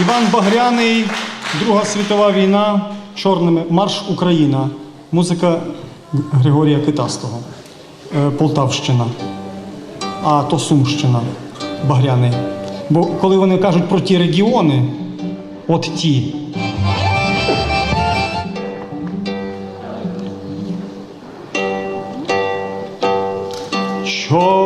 Іван Багряний, Друга світова війна, чорними марш Україна. Музика Григорія Китастого. Е, Полтавщина. А то Сумщина, Багряний. Бо коли вони кажуть про ті регіони, от ті.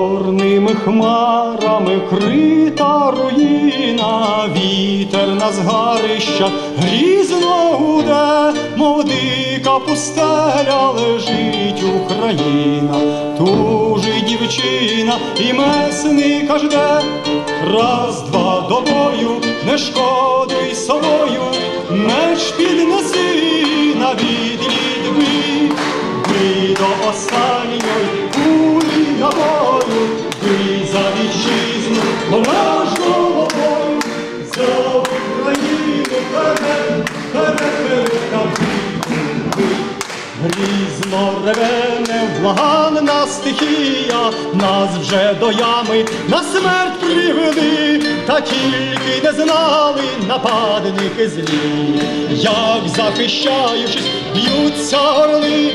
Чорними хмарами крита руїна, вітер на згарища грізно гуде, мов дика пустеля лежить Україна, тужить дівчина і месника жде. Раз, два до бою, не шкодуй собою, меч піднеси на відліт бий. До останньої Реве невблаганна стихія, нас вже до ями на смерть привели, та тільки не знали нападники злі, як захищаючись, б'ються орли,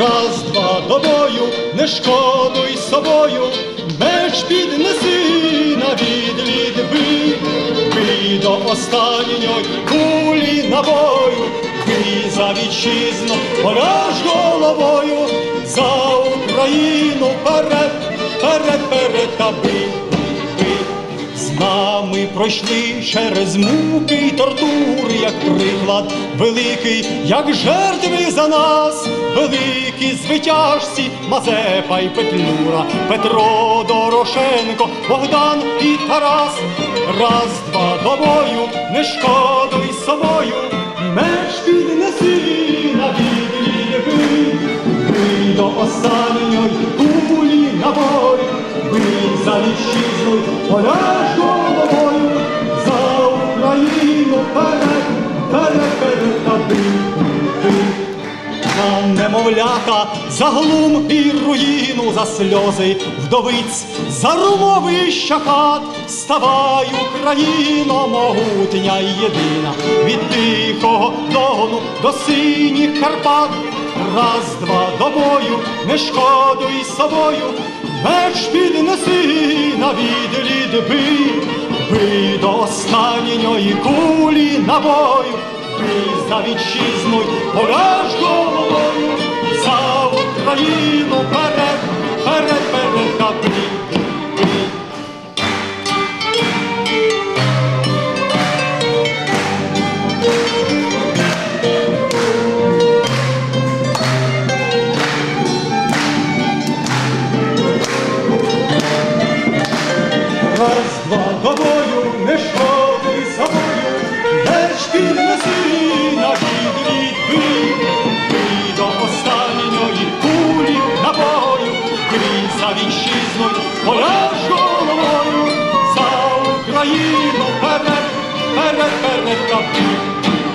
раз, два до бою, не шкодуй собою, меч піднеси на відліт бий, бий до останньої кулі набою, бий за вітчизну, поляж головою, за Україну вперед, вперед, вперед та бий, бий. З нами пройшли через муки й тортури, як приклад великий, як жертви за нас, великі звитяжці, Мазепа й Петлюра, Петро Дорошенко, Богдан і Тарас. Раз, два бою, не шкодуй собою, вітчизну, поляж головою, за Україну вперед, вперед, вперед, та бий, бий. На немовлята за глум і руїну, за сльози вдовиць, за румовища хат, ставай, Україно, могутня єдина, від тихого дону до синіх Карпат, раз, два до бою, не шкодуй собою, меч піднеси на відлід бий, бий до останньої кулі набою. Бий за вітчизну, пораж головою, за Україну перед, перед, перед та Бою, не шкодуй собою, меч піднеси на відліт бий, бий до останньої кулі набою, бий за вітчизну, поляж головою, за Україну перед, перед, перед бий.